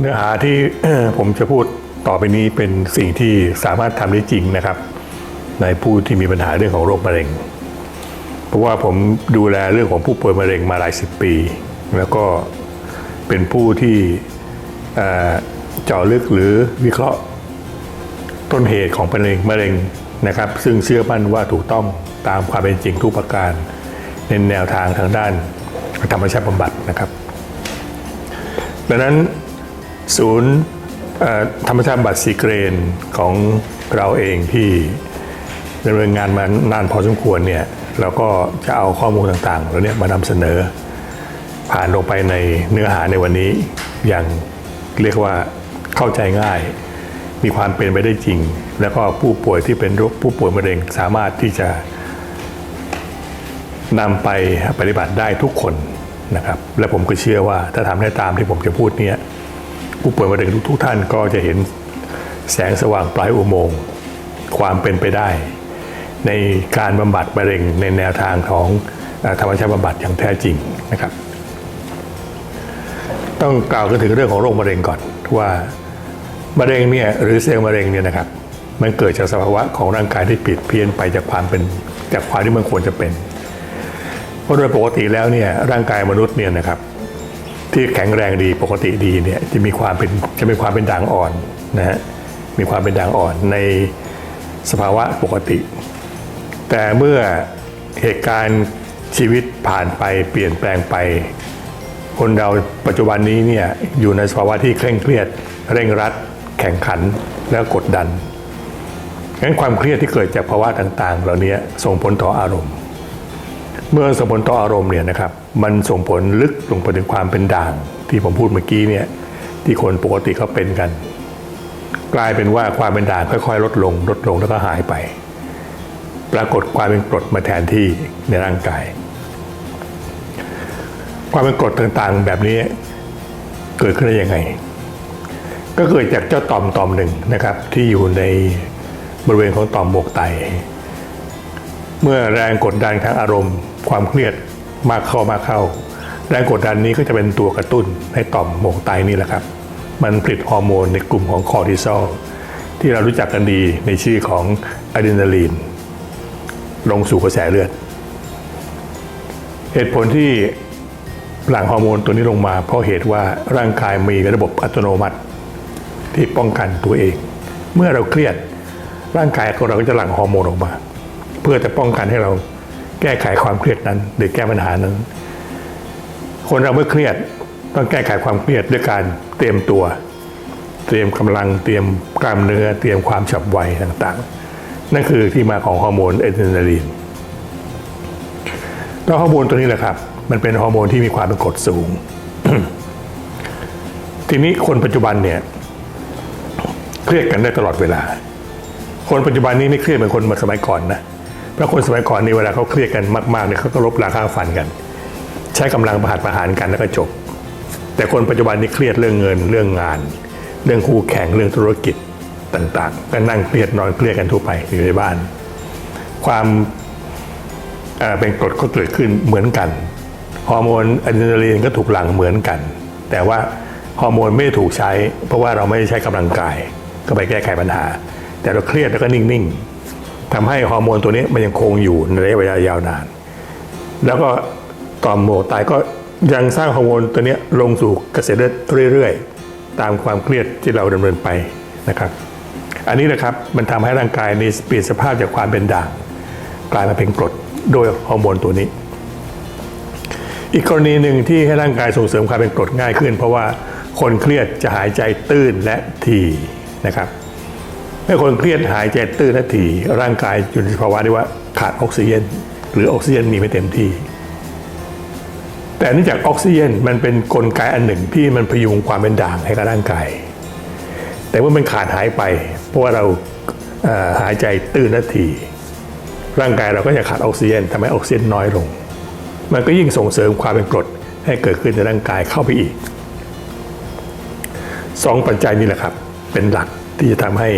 เนื้อหาที่ผมจะพูดต่อไปนี้เป็นสิ่งที่สามารถทำได้จริงนะครับ ในผู้ที่มีปัญหาเรื่องของโรคมะเร็ง เพราะว่าผมดูแลเรื่องของผู้ป่วยมะเร็งมาหลายสิบปี แล้วก็เป็นผู้ที่เอ่อเจาะลึกหรือวิเคราะห์ต้นเหตุของมะเร็งมะเร็งนะครับ ซึ่งเชื่อมั่นว่าถูกต้องตามความเป็นจริงทุกประการในแนวทางทางด้านธรรมชาติบำบัดนะครับ ดังนั้น ศูนย์ธรรมชาติบำบัดสีเกรนของเราเองที่ดำเนินงานมานานพอสมควรเนี่ยเราก็จะเอาข้อมูลต่างๆเราเนี่ยมานำเสนอ ผ่านลงไปในเนื้อหาในวันนี้อย่างเรียกว่าเข้าใจง่าย มีความเป็นไปได้จริง แล้วก็ผู้ป่วยที่เป็นโรคผู้ป่วยมะเร็งสามารถที่จะนำไปปฏิบัติได้ทุกคนนะครับ และผมก็เชื่อว่าถ้าทำได้ตามที่ผมจะพูดเนี่ย ผู้ป่วยมะเร็งทุกท่านก็จะเห็นแสงสว่างปลายอุโมงค์ความเป็นไปได้ ในการบำบัดมะเร็งในแนวทางของธรรมชาติบำบัดอย่างแท้จริงนะครับ ต้องกล่าวกันถึงเรื่องของโรคมะเร็งก่อนว่ามะเร็งเนี่ยหรือเซลล์มะเร็งเนี่ยนะครับ มันเกิดจากสภาวะของร่างกายที่ผิดเพี้ยนไปจากความเป็นจากความที่มันควรจะเป็นเพราะโดยปกติแล้วเนี่ยร่างกายมนุษย์เนี่ยนะครับ ที่แข็งแรงดีปกติดีเนี่ยจะมีความเป็นจะมีความเป็นด่างอ่อนนะฮะมีความเป็นด่างอ่อนในสภาวะปกติ แต่เมื่อเหตุการณ์ชีวิตผ่านไปเปลี่ยนแปลงไป คนเราปัจจุบันนี้เนี่ยอยู่ในสภาวะที่เคร่งเครียด เร่งรัด แข่งขันและกดดันงั้นความเครียดที่เกิดจากภาวะต่าง ๆ เหล่านี้ส่งผลต่ออารมณ์ เมื่อส่งผลต่ออารมณ์เนี่ยนะครับมันส่งผลลึกลงไปถึงความเป็นด่าง ที่ผมพูดเมื่อกี้เนี่ยที่คนปกติเขาเป็นกัน กลายเป็นว่าความเป็นด่างค่อยๆ ลดลง ลดลงแล้วก็หายไป ปรากฏความเป็นกรดมาแทนที่ในร่างกาย ความเป็นกรดต่างๆแบบนี้เกิดขึ้นได้ยังไง ก็เกิดจากเจ้าต่อมต่อมหนึ่งนะครับ ที่อยู่ในบริเวณของต่อมหมวกไต เมื่อแรงกดดันทางอารมณ์ ความเครียดมากเข้ามากเข้าแรงกดดันนี้ก็จะเป็นตัวกระตุ้นให้ต่อมหมวกไตนี่แหละครับ มันผลิตฮอร์โมนในกลุ่มของคอร์ติซอลที่เรารู้จักกันดีในชื่อของอะดรีนาลีนลงสู่กระแสเลือด เหตุผลที่หลั่งฮอร์โมนตัวนี้ลงมา เพราะเหตุว่าร่างกายมีระบบอัตโนมัติ ที่ป้องกันตัวเอง เมื่อเราเครียดร่างกายของเราก็จะหลั่งฮอร์โมนออกมา เพื่อจะป้องกันให้เรา แก้ไขความเครียดนั้น หรือแก้ปัญหานั้น คนเราเมื่อเครียดต้องแก้ไขความเครียดด้วยการเตรียมตัว เตรียมกำลังเตรียมกล้ามเนื้อ เตรียมความฉับไวต่างๆ นั่นคือที่มาของฮอร์โมนเอดรีนาลีนแล้วฮอร์โมนตัวนี้แหละครับ มันเป็นฮอร์โมนที่มีความเป็นกรดสูง ทีนี้คนปัจจุบันเนี่ยเครียดกันได้ตลอดเวลา คนปัจจุบันนี้ไม่เครียดเหมือนคนสมัยก่อนนะ เพราะคนสมัยก่อนนี่เวลาเขาเครียดกันมากๆเนี่ยเขาก็ลบราค่าฟันกัน ใช้กำลังประหัตประหารกันแล้วก็จบ แต่คนปัจจุบันนี้เครียดเรื่องเงินเรื่องงาน เรื่องคู่แข่งเรื่องธุรกิจต่างๆ ก็นั่งเครียดนอนเครียดกันทั่วไปอยู่ในบ้าน ความเอ่อเป็นกรดก็เกิดขึ้นเหมือนกันฮอร์โมนอะดรีนาลีนก็ถูกหลั่งเหมือนกัน แต่ว่าฮอร์โมนไม่ได้ถูกใช้ เพราะว่าเราไม่ได้ใช้กำลังกาย ก็ไปแก้ไขปัญหา แต่เราเครียดแล้วก็นิ่ง ๆ ทำให้ฮอร์โมนตัวนี้มันยังคงอยู่ในระยะเวลายาวนาน แล้วก็ต่อมหมวกไตก็ยังสร้างฮอร์โมนตัวนี้ลงสู่กระแสเลือดเรื่อยๆ ตามความเครียดที่เราดำเนินไปนะครับ อันนี้นะครับมันทำให้ร่างกายนี้เปลี่ยนสภาพจากความเป็นด่างกลายมาเป็นกรดโดยฮอร์โมนตัวนี้ อีกกรณีหนึ่งที่ให้ร่างกายส่งเสริมความเป็นกรดง่ายขึ้น เพราะว่าคนเครียดจะหายใจตื้นและถี่นะครับ เมื่อคนเครียดหายใจตื้นและถี่ร่างกายอยู่ในภาวะที่ว่าขาดออกซิเจนหรือออกซิเจนมีไม่เต็มที่ แต่เนื่องจากออกซิเจนมันเป็นนกลไกอันหนึ่งที่มันพยุงความเป็นด่างให้กับร่างกาย แต่ว่ามันขาดหายไป เพราะว่าเราหายใจตื้นและถี่ร่างกายเราก็จะขาดออกซิเจนทำให้ออกซิเจนน้อยลง มันก็ยิ่งส่งเสริมความเป็นกรดให้เกิดขึ้นในร่างกายเข้าไปอีกสองปัจจัยนี้แหละครับ เป็นหลักที่จะทำให้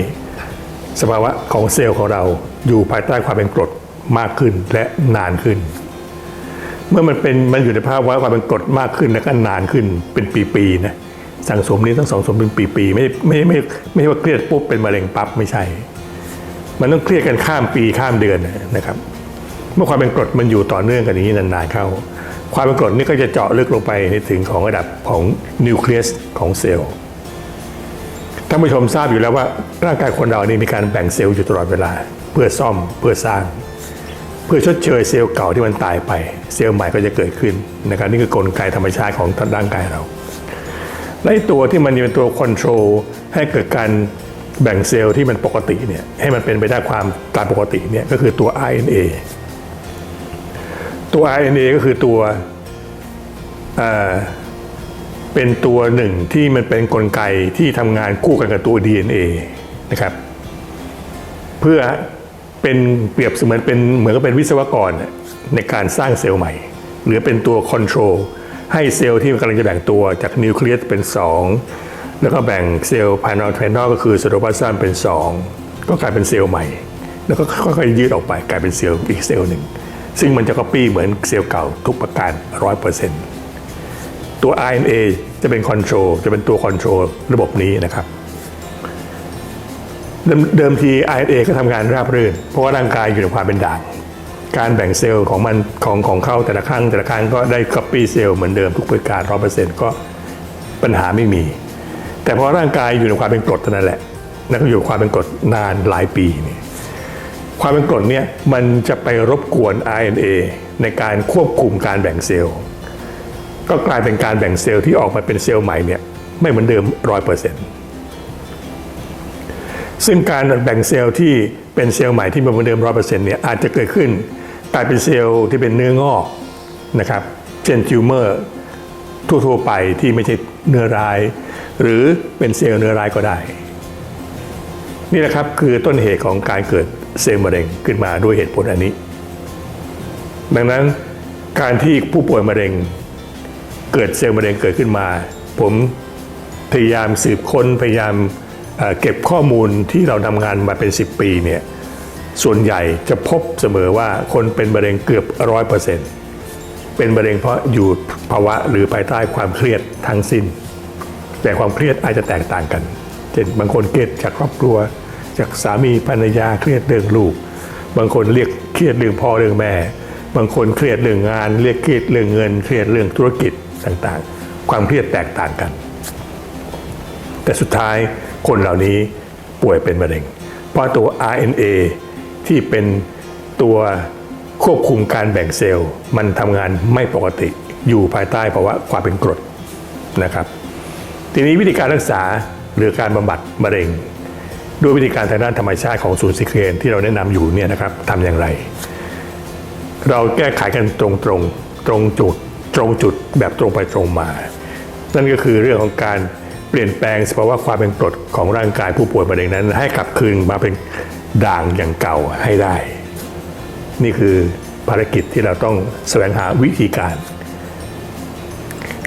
สภาวะของเซลล์ของเราอยู่ภายใต้ความเป็นกรดมากขึ้นและนานขึ้น เมื่อมันเป็นมันอยู่ในภาวะความเป็นกรดมากขึ้นและก็นานขึ้นเป็นปีๆนะสั่งสมนี้ต้งสั่งสมเป็นปีๆไม่ไม่ไม่ไม่ใช่ว่าเครียดปุ๊บเป็นมะเร็งปั๊บไม่ใช่ มันต้องเครียดกันข้ามปีข้ามเดือนนะครับ เมื่อความเป็นกรดมันอยู่ต่อเนื่องกันอย่างนี้นานๆเข้า ความเป็นกรดนี่ก็จะเจาะลึกลงไปในถึงของระดับของนิวเคลียสของเซลล์ ท่านผู้ชมทราบอยู่แล้วว่าร่างกายคนเรานี่มีการแบ่งเซลล์อยู่ตลอดเวลา เพื่อซ่อมเพื่อสร้าง เพื่อชดเชยเซลล์เก่าที่มันตายไป เซลล์ใหม่ก็จะเกิดขึ้นนะครับนี่คือกลไกธรรมชาติของร่างกายเราและตัวที่มันเป็นตัวคอนโทรลให้เกิดการแบ่งเซลล์ที่มันปกติเนี่ยให้มันเป็นไปได้ความตามปกติเนี่ยก็คือตัว RNA ตัว RNA ก็คือตัว เป็นตัวหนึ่งที่มันเป็นนกลไกที่ทำงานคู่กันกับตัว DNA นะครับ เพื่อเป็นเปรียบเสมือนเป็นเหมือนกับเป็นวิศวกรในการสร้างเซลล์ใหม่ หรือเป็นตัวคอนโทรลให้เซลล์ที่มันกำลังจะแบ่งตัวจากนิวเคลียสเป็น 2 แล้วก็แบ่งเซลล์ภายนอกภายนอกก็คือไซโตพลาสมเป็น 2 ก็กลายเป็นเซลล์ใหม่ แล้วก็ค่อยๆยืดออกไปกลายเป็นเซลล์อีกเซลล์หนึ่งซึ่งมันจะก๊อปปี้เหมือนเซลล์เก่าทุกประการ 100%ตัว RNA จะเป็นคอนโทรลจะเป็นตัวคอนโทรลระบบนี้นะครับ เดิมที RNA ก็ทำงานราบรื่น เพราะว่าร่างกายอยู่ในความเป็นด่างการแบ่งเซลล์ของมันของของเข้าแต่ละครั้งแต่ละครั้งก็ได้ copy เซลล์เหมือนเดิมทุกประการร้อเปอร์เซ็นต์ก็ปัญหาไม่มี แต่พอร่างกายอยู่ในความเป็นกรดเท่านั้นแหละแล้วก็อยู่ความเป็นกรดนานหลายปีนี่ความเป็นกรดเนี่ยมันจะไปรบกวน RNA ในการควบคุมการแบ่งเซลล์ ก็กลายเป็นการแบ่งเซลล์ที่ออกมาเป็นเซลล์ใหม่เนี่ยไม่เหมือนเดิมร้อยเปอร์เซ็นต์ซึ่งการแบ่งเซลล์ที่เป็นเซลล์ใหม่ที่ไม่เหมือนเดิมร้อยเปอร์เซ็นต์เนี่ยอาจจะเกิดขึ้นกลายเป็นเซลล์ที่เป็นเนื้องอกนะครับเช่นทิวเมอร์ทั่วๆไปที่ไม่ใช่เนื้อร้าย หรือเป็นเซลล์เนื้อร้ายก็ได้ นี่แหละครับคือต้นเหตุของการเกิดเซลล์มะเร็งขึ้นมาด้วยเหตุผลอันนี้ ดังนั้นการที่ผู้ป่วยมะเร็ง เกิดเซลล์มะเร็งเกิดขึ้นมา ผมพยายามสืบค้นพยายามเก็บข้อมูลที่เราทำงานมาเป็น 10 ปีเนี่ยส่วนใหญ่จะพบเสมอว่าคนเป็นมะเร็งเกือบร้อยเปอร์เซ็นต์เป็นมะเร็งเพราะอยู่ภาวะหรือภายใต้ความเครียดทั้งสิ้น แต่ความเครียดอาจจะแตกต่างกัน เช่นบางคนเครียดจากครอบครัว จากสามีภรรยาเครียดเรื่องลูก บางคนเรียกเครียดเรื่องพ่อเรื่องแม่ บางคนเครียดเรื่องงานเรียกเครียดเรื่องเงิน เครียดเรื่องธุรกิจ ต่างๆ ความเครียดแตกต่างกัน แต่สุดท้ายคนเหล่านี้ป่วยเป็นมะเร็ง เพราะตัว RNA ที่เป็นตัวควบคุมการแบ่งเซลล์ มันทำงานไม่ปกติอยู่ภายใต้ภาวะความเป็นกรดนะครับ ทีนี้วิธีการรักษาหรือการบำบัดมะเร็ง ด้วยวิธีการทางด้านธรรมชาติของศูนย์ซิเครนที่เราแนะนำอยู่เนี่ยนะครับทำอย่างไร เราแก้ไขกันตรงตรงๆตรงจุดตรงจุด แบบตรงไปตรงมา นั่นก็คือเรื่องของการเปลี่ยนแปลงสภาวะความเป็นกรดของร่างกายผู้ป่วยมะเร็งนั้น ให้กลับคืนมาเป็นด่างอย่างเก่าให้ได้ นี่คือภารกิจที่เราต้องแสวงหาวิธีการ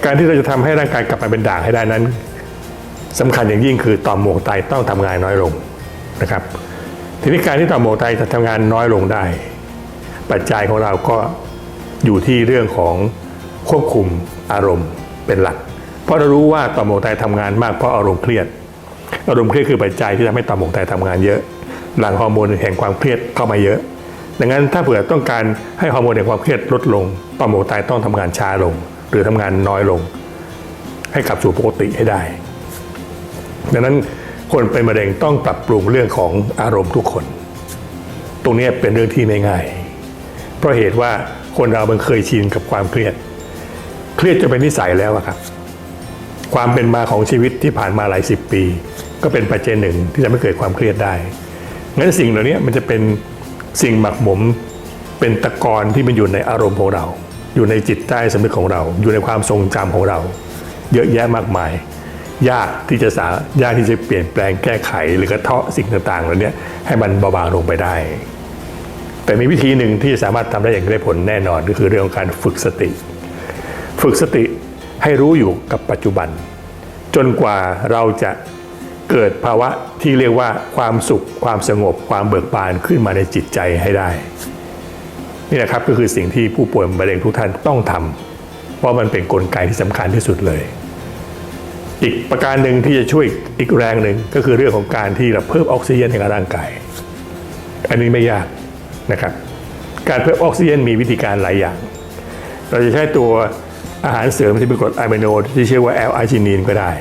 การที่เราจะทำให้ร่างกายกลับมาเป็นด่างให้ได้นั้นสำคัญอย่างยิ่งคือต่อมหมวกไตต้องทำงานน้อยลงนะครับ ทีนี้การที่ต่อมหมวกไตจะทำงานน้อยลงได้ ปัจจัยของเราก็อยู่ที่เรื่องของ ควบคุมอารมณ์เป็นหลัก เพราะเรารู้ว่าต่อมหมวกไตทำงานมากเพราะอารมณ์เครียด อารมณ์เครียดคือปัจจัยที่ทำให้ต่อมหมวกไตทำงานเยอะ หลั่งฮอร์โมนแห่งความเครียดเข้ามาเยอะ ดังนั้นถ้าเผื่อต้องการให้ฮอร์โมนแห่งความเครียดลดลงต่อมหมวกไตต้องทำงานช้าลง หรือทำงานน้อยลง ให้กลับสู่ปกติให้ได้ ดังนั้นคนเป็นมะเร็งต้องปรับปรุงเรื่องของอารมณ์ทุกคน ตรงนี้เป็นเรื่องที่ไม่ง่าย เพราะเหตุว่าคนเรามันเคยชินกับความเครียด เครียดจนเป็นนิสัยแล้วอะครับ ความเป็นมาของชีวิตที่ผ่านมาหลายสิบปี ก็เป็นปัจจัยหนึ่งที่ทำให้เกิดความเครียดได้งั้นสิ่งเหล่านี้มันจะเป็นสิ่งหมักหมมเป็นตะกอนที่มันอยู่ในอารมณ์ของเรา อยู่ในจิตใต้สำนึกของเรา อยู่ในความทรงจำของเรา เยอะแยะมากมาย ยากที่จะสายากที่จะเปลี่ยนแปลงแก้ไขหรือกระเทาะสิ่งต่างๆเหล่านี้ให้มันเบาบางลงไปได้ แต่มีวิธีหนึ่งที่สามารถทำได้อย่างได้ผลแน่นอนก็คือเรื่องของการฝึกสติ ฝึกสติให้รู้อยู่กับปัจจุบัน จนกว่าเราจะเกิดภาวะที่เรียกว่าความสุข ความสงบ ความเบิกบานขึ้นมาในจิตใจให้ได้ นี่แหละครับก็คือสิ่งที่ผู้ป่วยมะเร็งทุกท่านต้องทำเพราะมันเป็นนกลไกที่สำคัญที่สุดเลย อีกประการหนึ่งที่จะช่วยอีกแรงหนึ่งก็คือเรื่องของการที่เราเพิ่มออกซิเจนให้กับร่างกาย อันนี้ไม่ยากนะครับ การเพิ่มออกซิเจนมีวิธีการหลายอย่าง เราจะใช้ตัว อาหารเสริมที่เป็นกรดอะมิโนที่ชื่อว่าแอลอาร์จินีนก็ได้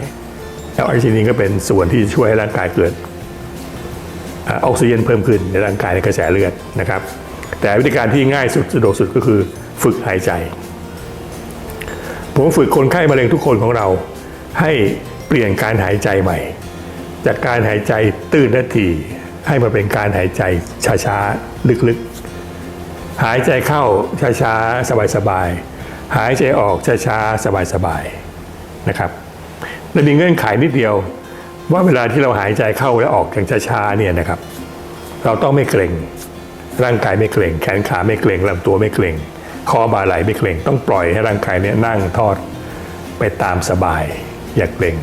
แอลอาร์จินีนก็เป็นส่วนที่ช่วยให้ร่างกายเกิดออกซิเจนเพิ่มขึ้นในร่างกายในกระแสเลือดนะครับ แต่วิธีการที่ง่ายสุดสะดวกสุดก็คือฝึกหายใจ ผมฝึกคนไข้มะเร็งทุกคนของเรา ให้เปลี่ยนการหายใจใหม่ จากการหายใจตื้นนาทีให้มาเป็นการหายใจช้าๆ ลึกๆ หายใจเข้าช้าๆ สบายๆ หายใจออกช้าๆสบายๆนะครับและมีเงื่อนไขนิดเดียว ว่าเวลาที่เราหายใจเข้าและออกอย่างช้าๆเนี่ยนะครับ เราต้องไม่เกร็งร่างกายไม่เกร็งแขนขาไม่เกร็งลำตัวไม่เกร็งคอบ่าไหล่ไม่เกร็งต้องปล่อยให้ร่างกายเนี่ยนั่งทอดไปตามสบาย อย่าเกร็ง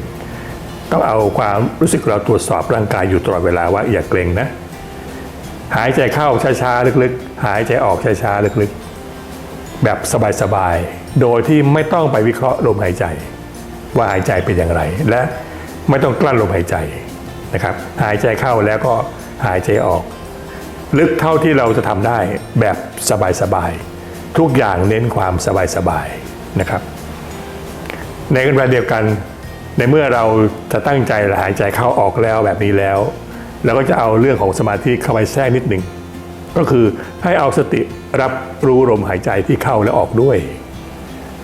ต้องเอาความรู้สึกเราตรวจสอบร่างกายอยู่ตลอดเวลาว่าอย่าเกร็งนะ หายใจเข้าช้าๆลึกๆ หายใจออกช้าๆลึกๆ แบบสบายๆ โดยที่ไม่ต้องไปวิเคราะห์ลมหายใจ ว่าหายใจเป็นอย่างไร และไม่ต้องกลั้นลมหายใจนะครับ หายใจเข้าแล้วก็หายใจออก ลึกเท่าที่เราจะทำได้แบบสบายๆ ทุกอย่างเน้นความสบายๆนะครับ ในขณะเดียวกัน ในเมื่อเราจะตั้งใจหายใจเข้าออกแล้วแบบนี้แล้วเราก็จะเอาเรื่องของสมาธิเข้าไปแทรกนิดหนึ่ง ก็คือให้เอาสติรับรู้ลมหายใจที่เข้าและออกด้วย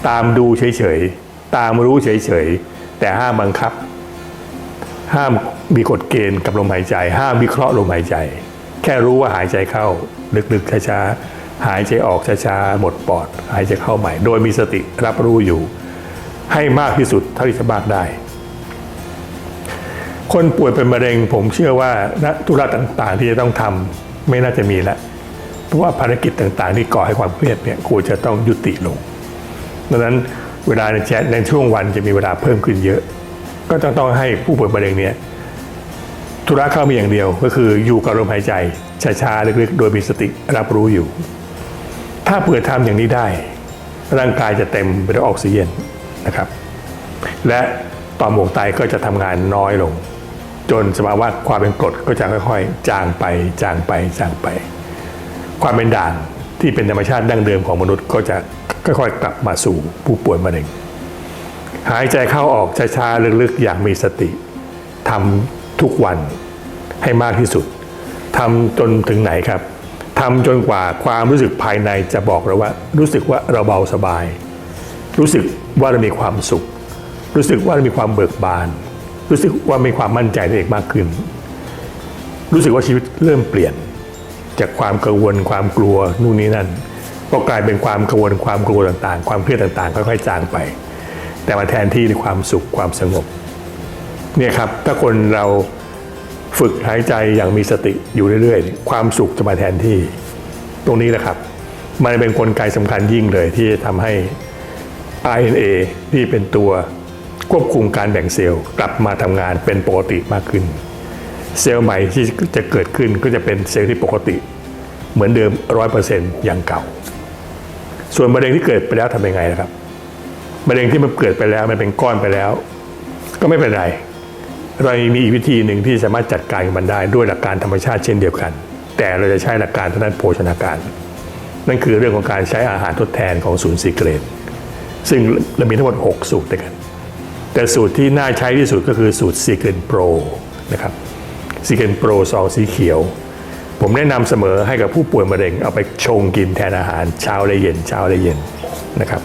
ตามดูเฉยๆ ตามรู้เฉยๆ แต่ห้ามบังคับ ห้ามมีกฎเกณฑ์กับลมหายใจ ห้ามวิเคราะห์ลมหายใจ แค่รู้ว่าหายใจเข้า ลึกๆ ช้าๆ หายใจออกช้าๆ หมดปอด หายใจเข้าใหม่ โดยมีสติรับรู้อยู่ ให้มากที่สุดเท่าที่จะมากได้คนป่วยเป็นมะเร็งผมเชื่อว่าณธุระต่างๆ ที่จะต้องทำ ไม่น่าจะมีแล้วเพราะว่าภารกิจต่างๆ ที่ก่อให้ความเครียดเนี่ยควรจะต้องยุติลงดังนั้นเวลาในแชทในช่วงวันจะมีเวลาเพิ่มขึ้นเยอะ ก็ต้องต้องให้ผู้ป่วยมะเร็งเนี่ยธุระเข้ามีอย่างเดียวก็คืออยู่กับลมหายใจช้าๆลึกๆ โดยมีสติรับรู้อยู่ ถ้าเปิดทำอย่างนี้ได้ ร่างกายจะเต็มไปด้วยออกซิเจนนะครับ และต่อมหมวกไตก็จะทำงานน้อยลง จนสภาวะความเป็นกรดก็จะค่อยๆ จางไปจางไปจางไป ความเป็นด่างที่เป็นธรรมชาติดั้งเดิมของมนุษย์ก็จะค่อยๆกลับมาสู่ผู้ป่วยมะเร็ง หายใจเข้าออกช้าๆลึกๆอย่างมีสติทำทุกวันให้มากที่สุดทำจนถึงไหนครับทำจนกว่าความรู้สึกภายในจะบอกเราว่า รู้สึกว่าเราเบาสบาย รู้สึกว่าเรามีความสุข รู้สึกว่าเรามีความเบิกบาน รู้สึกว่ามีความมั่นใจในตัวเองมากขึ้น รู้สึกว่าชีวิตเริ่มเปลี่ยน จากความกังวลความกลัวนู่นนี่นั่นก็กลายเป็นความกังวลความกลัวต่างๆ ความเครียดต่างๆค่อยๆจางไป แต่มาแทนที่ในความสุขความสงบเนี่ยครับถ้าคนเราฝึกหายใจอย่างมีสติอยู่เรื่อยๆ ความสุขจะมาแทนที่ ตรงนี้แหละครับ มันเป็นนกลไกสำคัญยิ่งเลยที่จะทำให้ RNA ที่เป็นตัว ควบคุมการแบ่งเซลล์กลับมาทำงานเป็นปกติมากขึ้น เซลล์ใหม่ที่จะเกิดขึ้นก็จะเป็นเซลล์ที่ปกติ เหมือนเดิม 100%อย่างเก่า ส่วนมะเร็งที่เกิดไปแล้วทำยังไงนะครับมะเร็งที่มันเกิดไปแล้วมันเป็นก้อนไปแล้ว ก็ไม่เป็นไร เรามีอีกวิธีหนึ่งที่สามารถจัดการมันได้ด้วยหลักการธรรมชาติเช่นเดียวกัน แต่เราจะใช้หลักการทางด้านโภชนาการ นั่นคือเรื่องของการใช้อาหารทดแทนของศูนย์ซีเกรดซึ่งเรามีทั้งหมด 6 สูตรด้วยกัน แต่สูตรที่น่าใช้ที่สุดก็คือสูตรซีเกรนโปรนะครับซีเกรนโปรซองสีเขียว ผมแนะนำเสมอให้กับผู้ป่วยมะเร็งเอาไปชงกินแทนอาหารเช้าและเย็นเช้าและเย็นนะครับ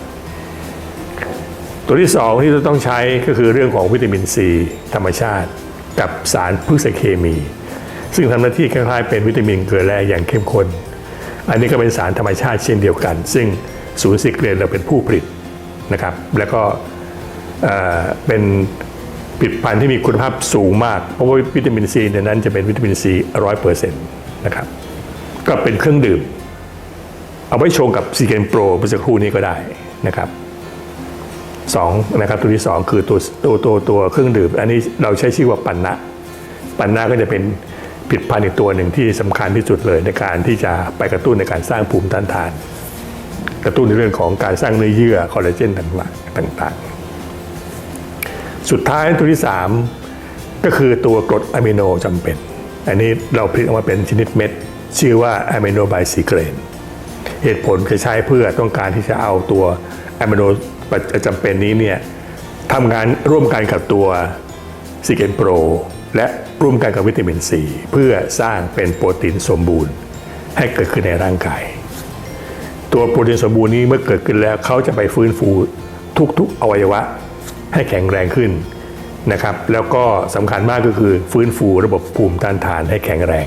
ตัวที่สองที่เราต้องใช้ก็คือเรื่องของวิตามินซีธรรมชาติ กับสารพืชเคมี ซึ่งทำหน้าที่คล้ายๆเป็นวิตามินเกลือแร่อย่างเข้มข้นอันนี้ก็เป็นสารธรรมชาติเช่นเดียวกัน ซึ่งศูนย์สิเกรนเราเป็นผู้ผลิตนะครับ แล้วก็ เป็นผลิตภัณฑ์ที่มีคุณภาพสูงมาก เพราะว่าวิตามินซีในนั้นจะเป็นวิตามินซีร้อยเปอร์เซ็นต์นะครับ ก็เป็นเครื่องดื่ม เอาไว้ชงกับซีเกนโปรเมื่อสักครู่นี้ก็ได้นะครับสองนะครับตัวที่สองคือตัวตัวตัวตัวเครื่องดื่ม อันนี้เราใช้ชื่อว่าปันนะปันนะก็จะเป็นผลิตภัณฑ์อีกตัวหนึ่งที่สำคัญที่สุดเลยในการที่จะไปกระตุ้นในการสร้างภูมิต้านทาน กระตุ้นในเรื่องของการสร้างเนื้อเยื่อคอลลาเจนต่างๆต่างๆ สุดท้ายตัวที่ 3 ก็คือตัวกรดอะมิโนจำเป็น อันนี้เราผลิตออกมาเป็นชนิดเม็ด ชื่อว่าอะมิโนไบซิเกรนเหตุผลคือใช้เพื่อต้องการที่จะเอาตัวอะมิโนจำเป็นนี้เนี่ยทำงานร่วมกันกับตัวซิเกนโปรและร่วมกันกับวิตามินซีเพื่อสร้างเป็นโปรตีนสมบูรณ์ ให้เกิดขึ้นในร่างกาย ตัวโปรตีนสมบูรณ์นี้เมื่อเกิดขึ้นแล้วเขาจะไปฟื้นฟูทุกๆอวัยวะ ให้แข็งแรงขึ้นนะครับ แล้วก็สำคัญมากก็คือฟื้นฟูระบบภูมิต้านทานให้แข็งแรง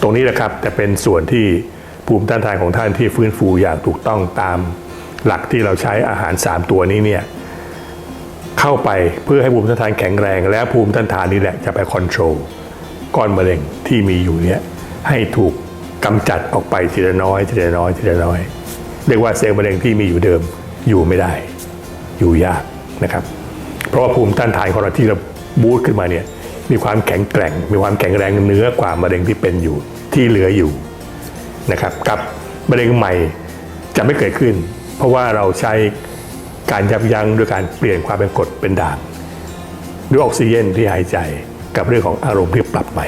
ตรงนี้แหละครับจะเป็นส่วนที่ภูมิต้านทานของท่านที่ฟื้นฟูอย่างถูกต้องตามหลักที่เราใช้อาหาร 3 ตัวนี้เนี่ยเข้าไปเพื่อให้ภูมิต้านทานแข็งแรง และภูมิต้านทานนี้แหละจะไปคอนโทรลก้อนมะเร็งที่มีอยู่เนี่ยให้ถูกกำจัดออกไปทีละน้อยทีละน้อยทีละน้อย เรียกว่าเซลล์มะเร็งที่มีอยู่เดิมอยู่ไม่ได้ อยู่ยาก นะครับ เพราะว่าภูมิต้านทานของเราที่เราบูตขึ้นมาเนี่ยมีความแข็งแกร่ง มีความแข็งแรงเหนือกว่ามะเร็งที่เป็นอยู่ที่เหลืออยู่นะครับกับมะเร็งใหม่จะไม่เกิดขึ้น เพราะว่าเราใช้การยับยั้งด้วยการเปลี่ยนความเป็นกรดเป็นด่างด้วยออกซิเจนที่หายใจกับเรื่องของอารมณ์ที่ปรับใหม่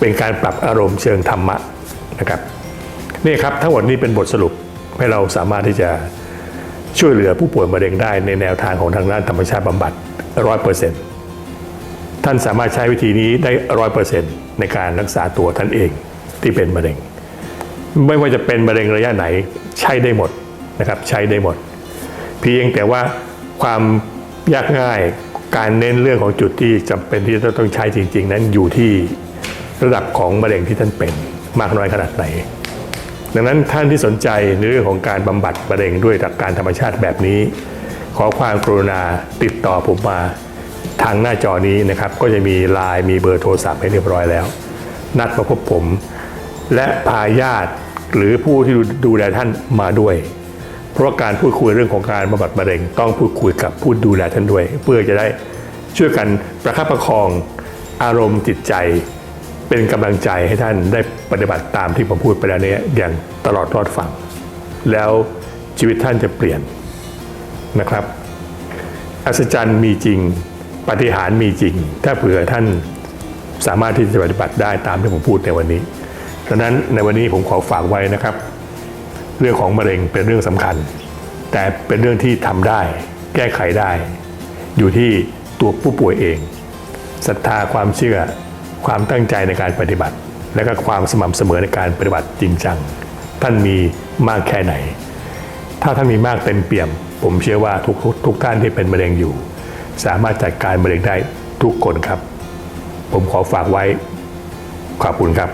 เป็นการปรับอารมณ์เชิงธรรมะนะครับนี่ครับทั้งหมดนี้เป็นบทสรุปให้เราสามารถที่จะ ช่วยเหลือผู้ป่วยมะเร็งได้ในแนวทางของทางด้านธรรมชาติบำบัดร้อยเปอร์เซ็นต์ท่านสามารถใช้วิธีนี้ได้ร้อยเปอร์เซ็นต์ในการรักษาตัวท่านเองที่เป็นมะเร็ง ไม่ว่าจะเป็นมะเร็งระยะไหนใช้ได้หมดนะครับใช้ได้หมด เพียงแต่ว่าความยากง่ายการเน้นเรื่องของจุดที่จำเป็นที่จะต้องใช้จริง ๆ นั้นอยู่ที่ระดับของมะเร็งที่ท่านเป็นมากน้อยขนาดไหน ดังนั้นท่านที่สนใจในเรื่องของการบำบัดมะเร็งด้วยหลักการธรรมชาติแบบนี้ ขอความกรุณาติดต่อผมมาทางหน้าจอนี้นะครับ ก็จะมีไลน์มีเบอร์โทรศัพท์ให้เรียบร้อยแล้ว นัดมาพบผม และพาญาติหรือผู้ที่ดูแลท่านมาด้วย เพราะการพูดคุยเรื่องของการบำบัดมะเร็ง ต้องพูดคุยกับผู้ดูแลท่านด้วย เพื่อจะได้ช่วยกันประคับประคองอารมณ์จิตใจ เป็นกำลังใจให้ท่านได้ปฏิบัติตามที่ผมพูดไปแล้วเนี้อย่างตลอดรอดฝั่ง แล้วชีวิตท่านจะเปลี่ยนนะครับ อัศจรรย์มีจริง ปฏิหารมีจริง ถ้าเผื่อท่านสามารถที่จะปฏิบัติได้ตามที่ผมพูดในวันนี้ดังนั้นในวันนี้ผมขอฝากไว้นะครับ เรื่องของมะเร็งเป็นเรื่องสำคัญ แต่เป็นเรื่องที่ทำได้ แก้ไขได้ อยู่ที่ตัวผู้ป่วยเองศรัทธาความเชื่อ ความตั้งใจในการปฏิบัติ และก็ความสม่ำเสมอในการปฏิบัติจริงจัง ท่านมีมากแค่ไหน ถ้าท่านมีมากเต็มเปี่ยม ผมเชื่อว่าทุกทุกทุกท่านที่เป็นมะเร็งอยู่ สามารถจัดการมะเร็งได้ทุกคนครับ ผมขอฝากไว้ขอบคุณครับ